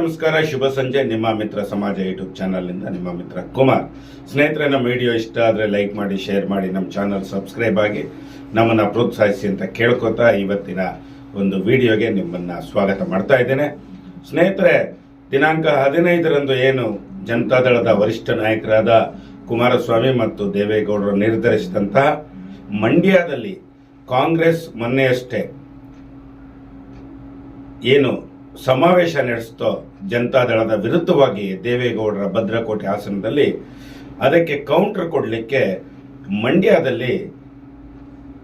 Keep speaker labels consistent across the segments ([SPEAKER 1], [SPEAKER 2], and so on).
[SPEAKER 1] ನಮಸ್ಕಾರ, ಶುಭ ಸಂಜೆ. ನಿಮ್ಮ ಮಿತ್ರ ಸಮಾಜ ಯೂಟ್ಯೂಬ್ ಚಾನಲ್ನಿಂದ ನಿಮ್ಮ ಮಿತ್ರ ಕುಮಾರ್. ಸ್ನೇಹಿತರೆ, ನಮ್ಮ ವಿಡಿಯೋ ಇಷ್ಟ ಆದರೆ ಲೈಕ್ ಮಾಡಿ, ಶೇರ್ ಮಾಡಿ, ನಮ್ಮ ಚಾನಲ್ ಸಬ್ಸ್ಕ್ರೈಬ್ ಆಗಿ ನಮ್ಮನ್ನು ಪ್ರೋತ್ಸಾಹಿಸಿ ಅಂತ ಕೇಳ್ಕೊತಾ ಇವತ್ತಿನ ಒಂದು ವಿಡಿಯೋಗೆ ನಿಮ್ಮನ್ನು ಸ್ವಾಗತ ಮಾಡ್ತಾ ಇದ್ದೇನೆ. ಸ್ನೇಹಿತರೆ, ದಿನಾಂಕ ಹದಿನೈದರಂದು ಏನು ಜನತಾದಳದ ವರಿಷ್ಠ ನಾಯಕರಾದ ಕುಮಾರಸ್ವಾಮಿ ಮತ್ತು ದೇವೇಗೌಡರು ನಿರ್ಧರಿಸಿದಂತಹ ಮಂಡ್ಯದಲ್ಲಿ ಕಾಂಗ್ರೆಸ್ ಮೊನ್ನೆಯಷ್ಟೇ ಏನು ಸಮಾವೇಶ ನಡೆಸ್ತೋ ಜನತಾದಳದ ವಿರುದ್ಧವಾಗಿ ದೇವೇಗೌಡರ ಭದ್ರಕೋಟೆ ಆಸನದಲ್ಲಿ ಅದಕ್ಕೆ ಕೌಂಟರ್ ಕೊಡಲಿಕ್ಕೆ ಮಂಡ್ಯದಲ್ಲಿ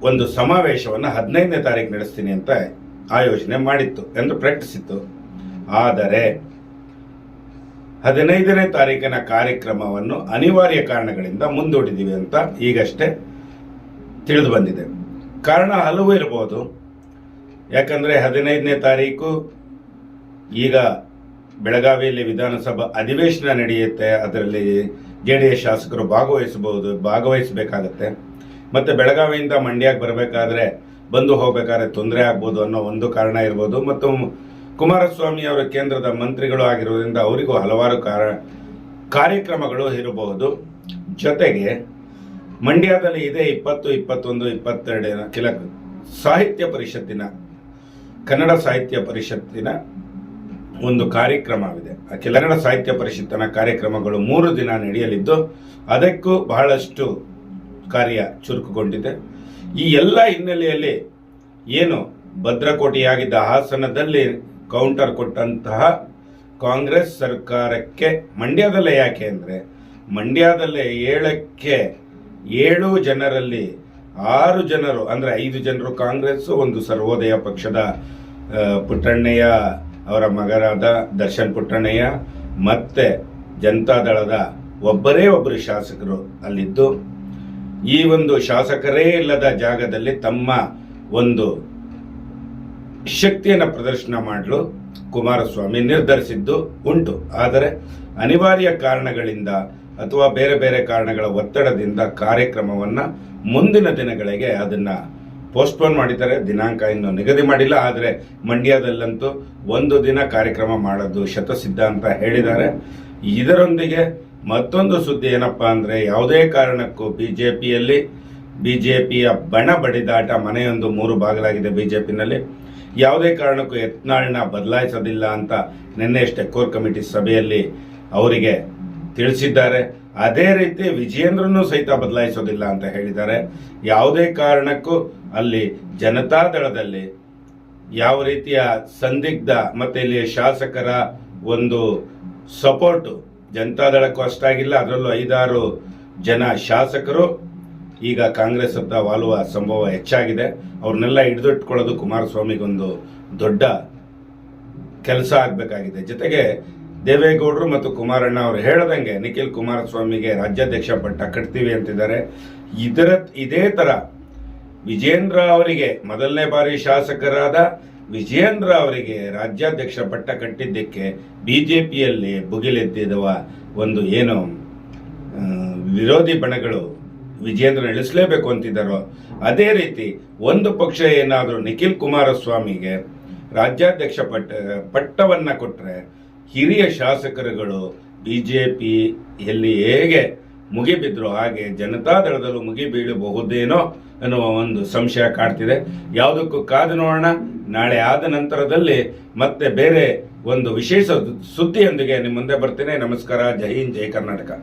[SPEAKER 1] ಒಂದು ಸಮಾವೇಶವನ್ನು ಹದಿನೈದನೇ ತಾರೀಕು ನಡೆಸ್ತೀನಿ ಅಂತ ಆಯೋಜನೆ ಮಾಡಿತ್ತು ಎಂದು ಪ್ರಕಟಿಸಿತ್ತು. ಆದರೆ ಹದಿನೈದನೇ ತಾರೀಕಿನ ಕಾರ್ಯಕ್ರಮವನ್ನು ಅನಿವಾರ್ಯ ಕಾರಣಗಳಿಂದ ಮುಂದೂಡಿದ್ದೀವಿ ಅಂತ ಈಗಷ್ಟೇ ತಿಳಿದು ಬಂದಿದೆ. ಕಾರಣ ಹಲವು ಇರಬಹುದು ಯಾಕಂದ್ರೆ ಹದಿನೈದನೇ ತಾರೀಕು ಈಗ ಬೆಳಗಾವಿಯಲ್ಲಿ ವಿಧಾನಸಭಾ ಅಧಿವೇಶನ ನಡೆಯುತ್ತೆ, ಅದರಲ್ಲಿ ಜೆ ಡಿ ಎಸ್ ಶಾಸಕರು ಭಾಗವಹಿಸಬಹುದು, ಭಾಗವಹಿಸಬೇಕಾಗತ್ತೆ. ಮತ್ತೆ ಬೆಳಗಾವಿಯಿಂದ ಮಂಡ್ಯಕ್ಕೆ ಬರಬೇಕಾದ್ರೆ ಬಂದು ಹೋಗಬೇಕಾದ್ರೆ ತೊಂದರೆ ಆಗ್ಬೋದು ಅನ್ನೋ ಒಂದು ಕಾರಣ ಇರ್ಬೋದು. ಮತ್ತು ಕುಮಾರಸ್ವಾಮಿ ಅವರ ಕೇಂದ್ರದ ಮಂತ್ರಿಗಳು ಆಗಿರೋದ್ರಿಂದ ಅವರಿಗೂ ಹಲವಾರು ಕಾರ, ಕಾರ್ಯಕ್ರಮಗಳು ಇರಬಹುದು. ಜೊತೆಗೆ ಮಂಡ್ಯದಲ್ಲಿ ಇದೆ ಇಪ್ಪತ್ತು, ಇಪ್ಪತ್ತೊಂದು, ಇಪ್ಪತ್ತೆರಡಿನ ಕೆಲ ಸಾಹಿತ್ಯ ಪರಿಷತ್ತಿನ, ಕನ್ನಡ ಸಾಹಿತ್ಯ ಪರಿಷತ್ತಿನ ಒಂದು ಕಾರ್ಯಕ್ರಮವಿದೆ ಕನ್ನಡ ಸಾಹಿತ್ಯ ಪರಿಷತ್ತಿನ ಕಾರ್ಯಕ್ರಮಗಳು ಮೂರು ದಿನ ನಡೆಯಲಿದ್ದು, ಅದಕ್ಕೂ ಬಹಳಷ್ಟು ಕಾರ್ಯ ಚುರುಕುಗೊಂಡಿದೆ. ಈ ಎಲ್ಲ ಹಿನ್ನೆಲೆಯಲ್ಲಿ ಏನು ಭದ್ರಕೋಟೆಯಾಗಿದ್ದ ಹಾಸನದಲ್ಲಿ ಕೌಂಟರ್ ಕೊಟ್ಟಂತಹ ಕಾಂಗ್ರೆಸ್ ಸರ್ಕಾರಕ್ಕೆ ಮಂಡ್ಯದಲ್ಲೇ ಯಾಕೆ ಅಂದರೆ, ಮಂಡ್ಯದಲ್ಲೇ ಏಳಕ್ಕೆ ಏಳು ಜನರಲ್ಲಿ ಆರು ಜನರು, ಅಂದರೆ ಐದು ಜನರು ಕಾಂಗ್ರೆಸ್ ಒಂದು ಸರ್ವೋದಯ ಪಕ್ಷದ ಪುಟ್ಟಣ್ಣಯ್ಯ ಅವರ ಮಗನಾದ ದರ್ಶನ್ ಪುಟ್ಟಣ್ಣಯ್ಯ ಮತ್ತೆ ಜನತಾದಳದ ಒಬ್ಬರೇ ಒಬ್ಬರು ಶಾಸಕರು ಅಲ್ಲಿದ್ದು, ಈ ಒಂದು ಶಾಸಕರೇ ಇಲ್ಲದ ಜಾಗದಲ್ಲಿ ತಮ್ಮ ಒಂದು ಶಕ್ತಿಯನ್ನು ಪ್ರದರ್ಶನ ಮಾಡಲು ಕುಮಾರಸ್ವಾಮಿ ನಿರ್ಧರಿಸಿದ್ದು ಉಂಟು. ಆದರೆ ಅನಿವಾರ್ಯ ಕಾರಣಗಳಿಂದ ಅಥವಾ ಬೇರೆ ಬೇರೆ ಕಾರಣಗಳ ಒತ್ತಡದಿಂದ ಕಾರ್ಯಕ್ರಮವನ್ನ ಮುಂದಿನ ದಿನಗಳಿಗೆ ಅದನ್ನ ಪೋಸ್ಟ್ಪೋನ್ ಮಾಡಿದ್ದಾರೆ, ದಿನಾಂಕ ಇನ್ನು ನಿಗದಿ ಮಾಡಿಲ್ಲ, ಆದರೆ ಮಂಡ್ಯದಲ್ಲಂತೂ ಒಂದು ದಿನ ಕಾರ್ಯಕ್ರಮ ಮಾಡೋದು ಶತಸಿದ್ಧ ಅಂತ ಹೇಳಿದ್ದಾರೆ. ಇದರೊಂದಿಗೆ ಮತ್ತೊಂದು ಸುದ್ದಿ ಏನಪ್ಪಾ ಅಂದ್ರೆ, ಯಾವುದೇ ಕಾರಣಕ್ಕೂ ಬಿಜೆಪಿಯಲ್ಲಿ ಪಿಯ ಬಣ ಬಡಿದಾಟ ಮನೆಯೊಂದು ಮೂರು ಬಾಗಿಲಾಗಿದೆ ಬಿಜೆಪಿನಲ್ಲಿ. ಯಾವುದೇ ಕಾರಣಕ್ಕೂ ಯತ್ನಾಳ್ನ ಬದಲಾಯಿಸೋದಿಲ್ಲ ಅಂತ ನಿನ್ನೆಯಷ್ಟೇ ಕೋರ್ ಕಮಿಟಿ ಸಭೆಯಲ್ಲಿ ಅವರಿಗೆ ತಿಳಿಸಿದ್ದಾರೆ. ಅದೇ ರೀತಿ ವಿಜಯೇಂದ್ರನು ಸಹಿತ ಬದಲಾಯಿಸೋದಿಲ್ಲ ಅಂತ ಹೇಳಿದ್ದಾರೆ. ಯಾವುದೇ ಕಾರಣಕ್ಕೂ ಅಲ್ಲಿ ಜನತಾದಳದಲ್ಲಿ ಯಾವ ರೀತಿಯ ಸಂದಿಗ್ಧ ಮತ್ತೆ ಇಲ್ಲಿ ಶಾಸಕರ ಒಂದು ಸಪೋರ್ಟ್ ಜನತಾದಳಕ್ಕೂ ಅಷ್ಟಾಗಿಲ್ಲ, ಅದರಲ್ಲೂ ಐದಾರು ಜನ ಶಾಸಕರು. ಈಗ ಕಾಂಗ್ರೆಸ್ ಹತ್ತ ವಾಲುವ ಸಂಭವ ಹೆಚ್ಚಾಗಿದೆ. ಅವ್ರನ್ನೆಲ್ಲ ಹಿಡಿದಿಟ್ಕೊಳ್ಳೋದು ಕುಮಾರಸ್ವಾಮಿಗೊಂದು ದೊಡ್ಡ ಕೆಲಸ ಆಗಬೇಕಾಗಿದೆ. ಜೊತೆಗೆ ದೇವೇಗೌಡರು ಮತ್ತು ಕುಮಾರಣ್ಣ ಅವರು ಹೇಳದಂಗೆ ನಿಖಿಲ್ ಕುಮಾರಸ್ವಾಮಿಗೆ ರಾಜ್ಯಾಧ್ಯಕ್ಷ ಪಟ್ಟ ಕಟ್ತೀವಿ ಅಂತಿದ್ದಾರೆ. ಇದರ, ಇದೇ ತರ ವಿಜೇಂದ್ರ ಅವರಿಗೆ ಮೊದಲನೇ ಬಾರಿ ಶಾಸಕರಾದ ವಿಜೇಂದ್ರ ಅವರಿಗೆ ರಾಜ್ಯಾಧ್ಯಕ್ಷ ಪಟ್ಟ ಕಟ್ಟಿದ್ದಕ್ಕೆ ಬಿಜೆಪಿಯಲ್ಲಿ ಭುಗಿಲೆದ್ದಿರುವ ಒಂದು ಏನು ವಿರೋಧಿ ಬಣಗಳು ವಿಜೇಂದ್ರ ಇಳಿಸಲೇಬೇಕು ಅಂತಿದ್ದಾರೋ, ಅದೇ ರೀತಿ ಒಂದು ಪಕ್ಷ ಏನಾದರೂ ನಿಖಿಲ್ ಕುಮಾರಸ್ವಾಮಿಗೆ ರಾಜ್ಯಾಧ್ಯಕ್ಷ ಪಟ್ಟ, ಪಟ್ಟವನ್ನು ಕೊಟ್ಟರೆ ಹಿರಿಯ ಶಾಸಕರುಗಳು ಬಿಜೆಪಿಯಲ್ಲಿ ಹೇಗೆ ಮುಗಿಬಿದ್ರು ಹಾಗೆ ಜನತಾದಳದಲ್ಲೂ ಮುಗಿಬೀಳಬಹುದೇನೋ ಅನ್ನುವ ಒಂದು ಸಂಶಯ ಕಾಡ್ತಿದೆ. ಯಾವುದಕ್ಕೂ ಕಾದು ನೋಡೋಣ. ನಾಳೆ ಆದ ನಂತರದಲ್ಲಿ ಮತ್ತೆ ಬೇರೆ ಒಂದು ವಿಶೇಷ ಸುದ್ದಿಯೊಂದಿಗೆ ನಿಮ್ಮ ಮುಂದೆ ಬರ್ತೇನೆ. ನಮಸ್ಕಾರ. ಜೈ ಹಿಂದ್, ಜೈ ಕರ್ನಾಟಕ.